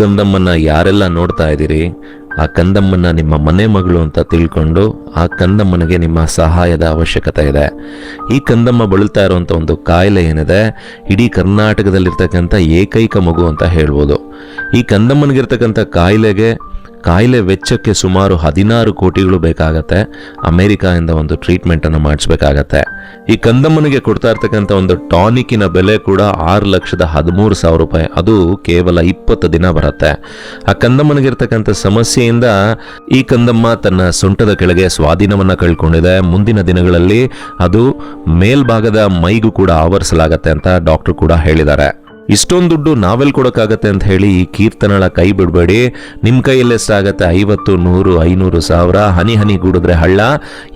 ಕಂದಮ್ಮನ್ನ ಯಾರೆಲ್ಲ ನೋಡ್ತಾ ಇದ್ದೀರಿ, ಆ ಕಂದಮ್ಮನ್ನ ನಿಮ್ಮ ಮನೆ ಮಗಳು ಅಂತ ತಿಳ್ಕೊಂಡು ಆ ಕಂದಮ್ಮನಿಗೆ ನಿಮ್ಮ ಸಹಾಯದ ಅವಶ್ಯಕತೆ ಇದೆ. ಈ ಕಂದಮ್ಮ ಬಳಲ್ತಾ ಇರುವಂಥ ಒಂದು ಕಾಯಿಲೆ ಏನಿದೆ, ಇಡೀ ಕರ್ನಾಟಕದಲ್ಲಿರ್ತಕ್ಕಂಥ ಏಕೈಕ ಮಗು ಅಂತ ಹೇಳ್ಬೋದು. ಈ ಕಂದಮ್ಮನಿಗಿರ್ತಕ್ಕಂಥ ಕಾಯಿಲೆಗೆ ಕಾಯಿಲೆ ವೆಚ್ಚಕ್ಕೆ ಸುಮಾರು ಹದಿನಾರು ಕೋಟಿಗಳು ಬೇಕಾಗತ್ತೆ. ಅಮೆರಿಕಾದಿಂದ ಒಂದು ಟ್ರೀಟ್ಮೆಂಟನ್ನು ಮಾಡಿಸ್ಬೇಕಾಗತ್ತೆ. ಈ ಕಂದಮ್ಮನಿಗೆ ಕೊಡ್ತಾ ಇರ್ತಕ್ಕಂಥ ಒಂದು ಟಾನಿಕಿನ ಬೆಲೆ ಕೂಡ ಆರು ಲಕ್ಷದ ಹದಿಮೂರು ಸಾವಿರ ರೂಪಾಯಿ. ಅದು ಕೇವಲ ಇಪ್ಪತ್ತು ದಿನ ಬರುತ್ತೆ. ಆ ಕಂದಮ್ಮನಿಗಿರ್ತಕ್ಕಂಥ ಸಮಸ್ಯೆಯಿಂದ ಈ ಕಂದಮ್ಮ ತನ್ನ ಸೊಂಟದ ಕೆಳಗೆ ಸ್ವಾಧೀನವನ್ನು ಕಳ್ಕೊಂಡಿದೆ. ಮುಂದಿನ ದಿನಗಳಲ್ಲಿ ಅದು ಮೇಲ್ಭಾಗದ ಮೈಗೂ ಕೂಡ ಆವರಿಸಲಾಗತ್ತೆ ಅಂತ ಡಾಕ್ಟರ್ ಕೂಡ ಹೇಳಿದ್ದಾರೆ. ಇಷ್ಟೊಂದು ದುಡ್ಡು ನಾವೆಲ್ ಕೊಡೋಕ್ಕಾಗತ್ತೆ ಅಂತ ಹೇಳಿ ಈ ಕೀರ್ತನಳ ಕೈ ಬಿಡಬೇಡಿ. ನಿಮ್ಮ ಕೈಯಲ್ಲಿ ಎಷ್ಟಾಗತ್ತೆ ಐವತ್ತು, ನೂರು, ಐನೂರು ಸಾವಿರ. ಹನಿ ಹನಿ ಗೂಡಿದ್ರೆ ಹಳ್ಳ.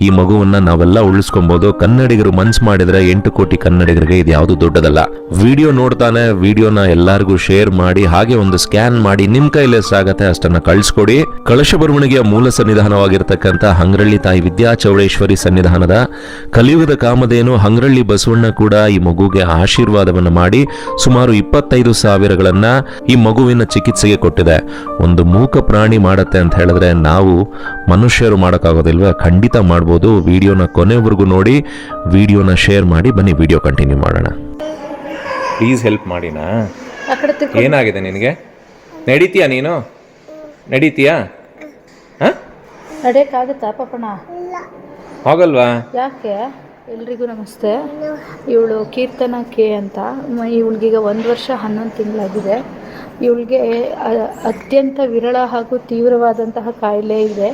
ಈ ಮಗುವನ್ನ ನಾವೆಲ್ಲ ಉಳಿಸ್ಕೊಬೋದು. ಕನ್ನಡಿಗರು ಮನ್ಸು ಮಾಡಿದ್ರೆ ಎಂಟು ಕೋಟಿ ಕನ್ನಡಿಗರಿಗೆ ಇದು ಯಾವುದು ದೊಡ್ಡದಲ್ಲ. ವಿಡಿಯೋ ನೋಡ್ತಾನೆ, ವಿಡಿಯೋನ ಎಲ್ಲರಿಗೂ ಶೇರ್ ಮಾಡಿ, ಹಾಗೆ ಒಂದು ಸ್ಕ್ಯಾನ್ ಮಾಡಿ ನಿಮ್ಮ ಕೈಯಲ್ಲಿ ಎಷ್ಟಾಗತ್ತೆ ಅಷ್ಟನ್ನ ಕಳಿಸ್ಕೊಡಿ. ಕಳಶ ಬರವಣಿಗೆಯ ಮೂಲ ಸನ್ನಿಧಾನವಾಗಿರ್ತಕ್ಕಂಥ ಹಂಗ್ರಳ್ಳಿ ತಾಯಿ ವಿದ್ಯಾ ಚೌಡೇಶ್ವರಿ ಸನ್ನಿಧಾನದ ಕಲಿಯುಗದ ಕಾಮಧೇನು ಹಂಗ್ರಳ್ಳಿ ಬಸವಣ್ಣ ಕೂಡ ಈ ಮಗುಗೆ ಆಶೀರ್ವಾದವನ್ನು ಮಾಡಿ ಸುಮಾರು ಇಪ್ಪತ್ತೈದು ಸಾವಿರಗಳನ್ನ ಈ ಮಗುವಿನ ಚಿಕಿತ್ಸೆಗೆ ಕೊಟ್ಟಿದೆ. ಒಂದು ಮೂಕ ಪ್ರಾಣಿ ಮಾಡತ್ತೆ ಅಂತ ಹೇಳಿದ್ರೆ ನಾವು ಮನುಷ್ಯರು ಮಾಡೋಕ್ಕಾಗೋದಿಲ್ವೇ? ಖಂಡಿತ ಮಾಡ್ಬೋದು. ವಿಡಿಯೋನ ಕೊನೆವರೆಗೂ ನೋಡಿ ವಿಡಿಯೋನ ಶೇರ್ ಮಾಡಿ ಬನ್ನಿ ವಿಡಿಯೋ ಕಂಟಿನ್ಯೂ ಮಾಡೋಣ. ಪ್ಲೀಸ್ ಹೆಲ್ಪ್ ಮಾಡಿನಾ? ಏನಾಗಿದೆ ನಿನಗೆ? ನಡೀತೀಯಾ ನೀನು? ನಡೀತೀಯಾ? ಹಾಂ? ಹೋಗಲ್ವಾ? ಯಾಕೆ? ಎಲ್ರಿಗೂ ನಮಸ್ತೆ. ಇವಳು ಕೀರ್ತನ ಕೆ ಅಂತ ಇವಳಿಗೀಗ ಒಂದು ವರ್ಷ ಹನ್ನೊಂದು ತಿಂಗಳಾಗಿದೆ. ಇವಳಿಗೆ ಅತ್ಯಂತ ವಿರಳ ಹಾಗೂ ತೀವ್ರವಾದಂತಹ ಕಾಯಿಲೆ ಇದೆ.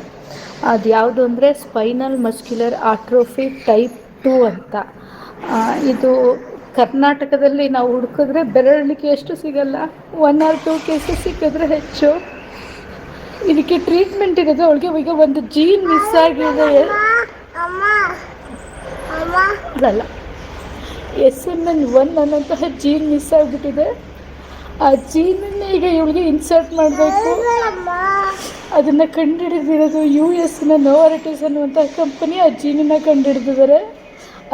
ಅದು ಯಾವುದು ಅಂದರೆ spinal muscular atrophy type two ಅಂತ. ಇದು ಕರ್ನಾಟಕದಲ್ಲಿ ನಾವು ಹುಡುಕಿದ್ರೆ ಬೆರಳಿಕೆಯಷ್ಟು ಸಿಗಲ್ಲ? ಒನ್ ಆರ್ ಟೂ ಕೇಸಸ್ ಸಿಕ್ಕಿದ್ರೆ ಹೆಚ್ಚು. ಇದಕ್ಕೆ ಟ್ರೀಟ್ಮೆಂಟ್ ಇರೋದು ಅವಳಿಗೆ ಈಗ ಒಂದು ಜೀನ್ ಮಿಸ್ ಆಗಿದೆ. ಅಲ್ಲ? ಎಸ್ ಎಂ ಎನ್ ಒನ್ ಅನ್ನೋಂತಹ ಜೀನ್ ಮಿಸ್ ಆಗಿಬಿಟ್ಟಿದೆ. ಆ ಜೀನನ್ನು ಈಗ ಇವಳಿಗೆ ಇನ್ಸರ್ಟ್ ಮಾಡಬೇಕು. ಅದನ್ನು ಕಂಡುಹಿಡಿದಿರೋದು ಯು ಎಸ್ನ ನೋವಾರಿಟೀಸ್ ಅನ್ನುವಂಥ ಕಂಪನಿ ಆ ಜೀನನ್ನು ಕಂಡುಹಿಡಿದಿದ್ದಾರೆ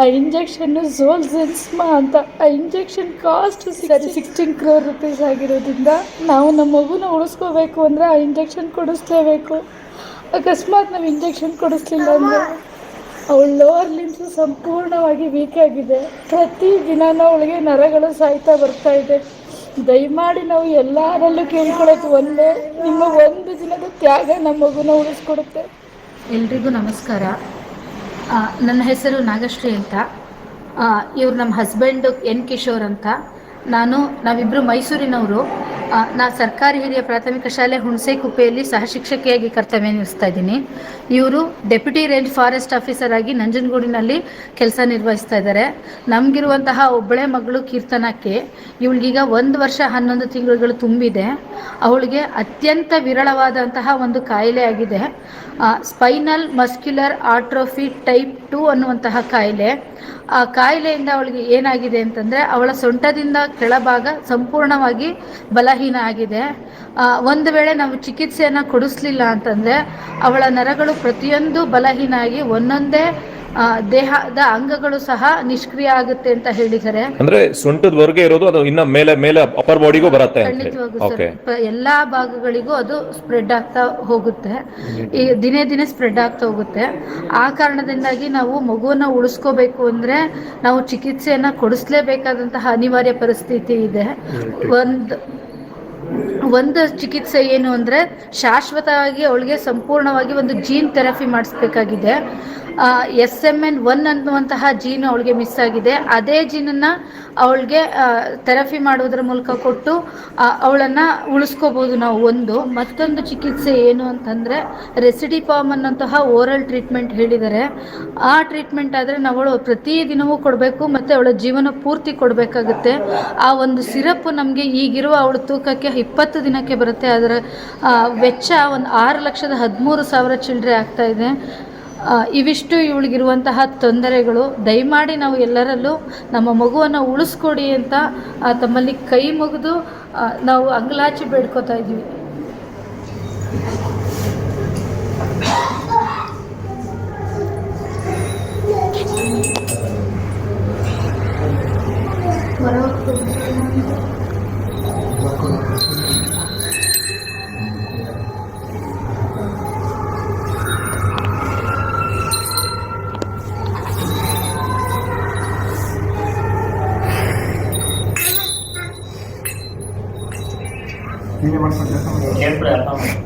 ಆ ಇಂಜೆಕ್ಷನ್ನು ಝೋಲ್ಸೆನ್ಸ್ಮಾ ಅಂತ. ಆ ಇಂಜೆಕ್ಷನ್ ಕಾಸ್ಟ್ ಸರಿ ಸಿಕ್ಸ್ಟೀನ್ ಕ್ರೋರ್ ರುಪೀಸ್ ಆಗಿರೋದ್ರಿಂದ ನಾವು ನಮ್ಮ ಮಗುನ ಉಳಿಸ್ಕೋಬೇಕು ಅಂದರೆ ಆ ಇಂಜೆಕ್ಷನ್ ಕೊಡಿಸ್ಲೇಬೇಕು. ಅಕಸ್ಮಾತ್ ನಾವು ಇಂಜೆಕ್ಷನ್ ಕೊಡಿಸ್ಲಿಲ್ಲ ಅಂದರೆ? ಅವಳ ಲೋವರ್ ಲಿಮ್ಸ್ ಸಂಪೂರ್ಣವಾಗಿ ವೀಕ್ ಆಗಿದೆ. ಪ್ರತಿ ದಿನಾನೂ ಅವಳಿಗೆ ನರಗಳು ಸಾಯ್ತಾ ಬರ್ತಾ ಇದೆ. ದಯಮಾಡಿ ನಾವು ಎಲ್ಲರಲ್ಲೂ ಕೇಳ್ಕೊಳ್ಳೋದು ಒಂದೇ, ನಿಮ್ಮ ಒಂದು ದಿನದ ತ್ಯಾಗ ನಮ್ಮ ಮಗುನ ಉಳಿಸ್ಕೊಡುತ್ತೆ. ಎಲ್ರಿಗೂ ನಮಸ್ಕಾರ. ನನ್ನ ಹೆಸರು ನಾಗಶ್ರೀ ಅಂತ. ಇವ್ರು ನಮ್ಮ ಹಸ್ಬೆಂಡು ಎನ್ ಕಿಶೋರ್ ಅಂತ. ನಾನು ನಾವಿಬ್ಬರು ಮೈಸೂರಿನವರು. ನಾ ಸರ್ಕಾರಿ ಹಿರಿಯ ಪ್ರಾಥಮಿಕ ಶಾಲೆ ಹುಣಸೆಕುಪ್ಪೆಯಲ್ಲಿ ಸಹ ಶಿಕ್ಷಕಿಯಾಗಿ ಕರ್ತವ್ಯ ನಿರ್ವಹಿಸ್ತಾ ಇದ್ದೀನಿ. ಇವರು ಡೆಪ್ಯೂಟಿ ರೇಂಜ್ ಫಾರೆಸ್ಟ್ ಆಫೀಸರ್ ಆಗಿ ನಂಜನಗೂಡಿನಲ್ಲಿ ಕೆಲಸ ನಿರ್ವಹಿಸ್ತಾ ಇದ್ದಾರೆ. ನಮಗಿರುವಂತಹ ಒಬ್ಬಳೆ ಮಗಳು ಕೀರ್ತನಕ್ಕೆ ಇವಳಿಗೀಗ ಒಂದು ವರ್ಷ ಹನ್ನೊಂದು ತಿಂಗಳುಗಳು ತುಂಬಿದೆ. ಅವಳಿಗೆ ಅತ್ಯಂತ ವಿರಳವಾದಂತಹ ಒಂದು ಕಾಯಿಲೆ ಆಗಿದೆ. Spinal muscular atrophy type two ಅನ್ನುವಂತಹ ಕಾಯಿಲೆ. ಆ ಕಾಯಿಲೆಯಿಂದ ಅವಳಿಗೆ ಏನಾಗಿದೆ ಅಂತಂದರೆ ಅವಳ ಸೊಂಟದಿಂದ ಕೆಳಭಾಗ ಸಂಪೂರ್ಣವಾಗಿ ಬಲಹೀನ ಆಗಿದೆ. ಆ, ಒಂದು ವೇಳೆ ನಾವು ಚಿಕಿತ್ಸೆಯನ್ನು ಕೊಡಿಸ್ಲಿಲ್ಲ ಅಂತಂದರೆ ಅವಳ ನರಗಳು ಪ್ರತಿಯೊಂದು ಬಲಹೀನ ಆಗಿ ಒಂದೊಂದೇ ಆ, ದೇಹದ ಅಂಗಗಳು ಸಹ ನಿಷ್ಕ್ರಿಯ ಆಗುತ್ತೆ ಅಂತ ಹೇಳಿದ್ದಾರೆ. ಅಂದ್ರೆ ಸೊಂಟದವರೆಗೆ ಇರೋದು ಅದು ಇನ್ನ ಮೇಲೆ ಮೇಲೆ ಅಪರ್ ಬಾಡಿಗೂ ಬರುತ್ತೆ ಎಲ್ಲಾ ಭಾಗಗಳಿಗೂ ಅದು ಸ್ಪ್ರೆಡ್ ಆಗ್ತಾ ಹೋಗುತ್ತೆ. ಈ ದಿನೇ ದಿನೇ ಸ್ಪ್ರೆಡ್ ಆಗ್ತಾ ಹೋಗುತ್ತೆ. ಆ ಕಾರಣದಿಂದಾಗಿ ನಾವು ಮಗುವನ್ನ ಉಳಿಸ್ಕೋಬೇಕು ಅಂದ್ರೆ ನಾವು ಚಿಕಿತ್ಸೆಯನ್ನ ಕೊಡಿಸ್ಲೇಬೇಕಾದಂತಹ ಅನಿವಾರ್ಯ ಪರಿಸ್ಥಿತಿ ಇದೆ. ಒಂದು ಒಂದು ಚಿಕಿತ್ಸೆ ಏನು ಅಂದರೆ ಶಾಶ್ವತವಾಗಿ ಅವಳಿಗೆ ಸಂಪೂರ್ಣವಾಗಿ ಒಂದು ಜೀನ್ ಥೆರಪಿ ಮಾಡಿಸ್ಬೇಕಾಗಿದೆ. ಎಸ್ ಎಂ ಎನ್ ಒನ್ ಅನ್ನುವಂತಹ ಜೀನ್ ಅವಳಿಗೆ ಮಿಸ್ ಆಗಿದೆ. ಅದೇ ಜೀನನ್ನು ಅವಳಿಗೆ ಥೆರಪಿ ಮಾಡುವುದರ ಮೂಲಕ ಕೊಟ್ಟು ಅವಳನ್ನು ಉಳಿಸ್ಕೋಬೋದು ನಾವು ಒಂದು. ಮತ್ತೊಂದು ಚಿಕಿತ್ಸೆ ಏನು ಅಂತಂದರೆ ರೆಸಿಡಿಪಾಮ್ ಅನ್ನೋಂತಹ ಓರಲ್ ಟ್ರೀಟ್ಮೆಂಟ್ ಹೇಳಿದ್ದಾರೆ. ಆ ಟ್ರೀಟ್ಮೆಂಟ್ ಆದರೆ ನಾವು ಅವಳು ಪ್ರತಿದಿನವೂ ಕೊಡಬೇಕು, ಮತ್ತು ಅವಳ ಜೀವನ ಪೂರ್ತಿ ಕೊಡಬೇಕಾಗುತ್ತೆ. ಆ ಒಂದು ಸಿರಪ್ ನಮಗೆ ಈಗಿರುವ ಅವಳ ತೂಕಕ್ಕೆ ಇಪ್ಪತ್ತು ದಿನಕ್ಕೆ ಬರುತ್ತೆ. ಅದರ ವೆಚ್ಚ ಒಂದು ಆರು ಲಕ್ಷದ ಹದಿಮೂರು ಸಾವಿರ ಚಿಲ್ಲರೆ ಆಗ್ತಾ ಇದೆ. ಇವಿಷ್ಟು ಇವಳಿಗಿರುವಂತಹ ತೊಂದರೆಗಳು, ದಯಮಾಡಿ ನಾವು ಎಲ್ಲರಲ್ಲೂ ನಮ್ಮ ಮಗುವನ್ನು ಉಳಿಸ್ಕೊಡಿ ಅಂತ ತಮ್ಮಲ್ಲಿ ಕೈ ಮುಗಿದು ನಾವು ಅಂಗಲಾಚಿ ಬೇಡ್ಕೋತಾ ಇದ್ದೀವಿ. ಕೆಲಸ ಮಾಡಿ ಹೇಳ್ಬಿಡಿ ಅರ್ಥ ಮಾಡಿ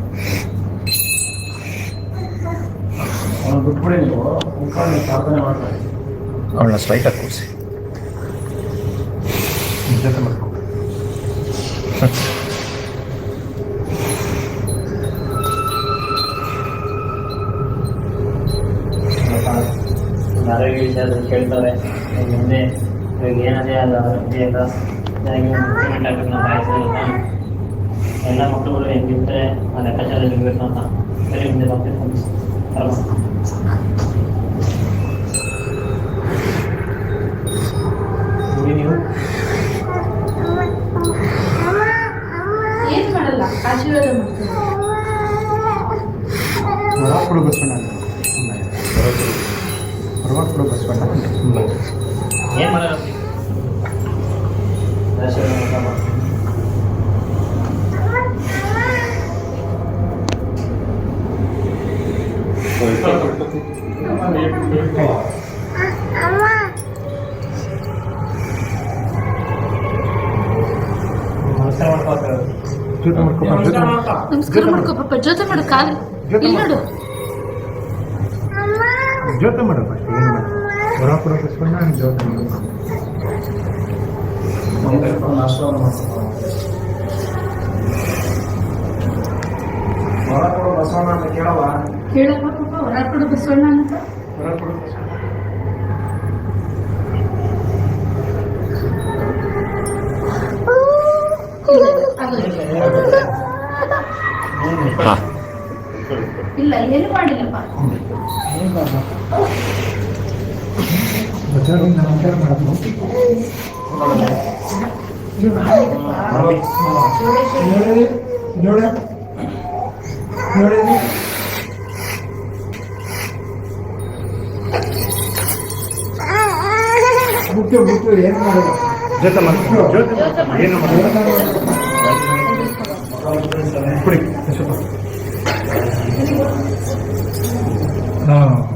ಅವ್ನು ಬಿಟ್ಬಿಡಿ ನೀವು ಮುಖಾಂತರ ಪ್ರಾರ್ಥನೆ ಮಾಡ್ತಾರೆ ಅವಳನ್ನ ಸ್ಟ್ರೈಟಾಗಿ ಕೂರಿಸಿ ಜೊತೆ ಮಾಡ್ಕೊ ಆರೋಗ್ಯ ವಿಚಾರದಲ್ಲಿ ಕೇಳ್ತಾರೆ ಇವಾಗ ಮುಂದೆ ಇವಾಗ ಏನದೇ ಅಲ್ಲ ಆರೋಗ್ಯ ಇಲ್ಲ ನನಗೆ ಇಂಪ್ರೂವ್ಮೆಂಟ್ ಆಗಬೇಕು ನಾವು ಬಯಸಿಲ್ಲ ಎಲ್ಲ ಮಕ್ಕಳುಗಳು ಹೆಂಗಿರ್ತಾರೆ ಆ ಲೆಕ್ಕಾಚಾರದಲ್ಲಿ ಇರಬೇಕು ಅಂತ ಸರಿ ಮುಂದೆ ಬರ್ಬೇಕು ನೋಡಿ ನೀವು ಏನು ಮಾಡಲ್ಲ ಆಶೀರ್ವಾದ ಮಾಡ್ತೀನಿ ಹೊರಕೊಡು ಬಸವಣ್ಣ ಹೊರಕೊಡು ಬಸವಣ್ಣ ಜೊತೆ ಮಾಡ್ಕೊಪ್ಪ ಜೊತೆ ನಮಸ್ಕಾರ ಮಾಡ್ಕೋ ಪಾಪ ಜೊತೆ ಮಾಡು ಕಾಲು. ಇಲ್ಲಿ ನೋಡು ಜೊತೆ ಮಾಡಪ್ಪ ಏನು ಮಾಡು. ಜೊತೆ ಮಾಡು. ಹೊರಕೊಡು ಬಸವಣ್ಣ ಅಂತ ಕೇಳವ ಕೇಳಪ್ಪ ಪಾಪ ಹೊರ ಕೊಡು ಬಸವಣ್ಣ ಅಂತ. ಬಸವಣ್ಣ ಇಲ್ಲ, ಇಲ್ಲ, ಆಗಲ್ಲ. ಹಾ ಇಲ್ಲ ಏನು ಮಾಡಿಲ್ಲಪ್ಪ ಮುಖ್ಯ ಮುಖ್ಯ ಏನು ಮಾಡೋದು ಜೊತೆ ಜೊತೆ ಏನು ಮಾಡೋದು ಕುಡಿ ಸ್ವಲ್ಪ. ಹಾಂ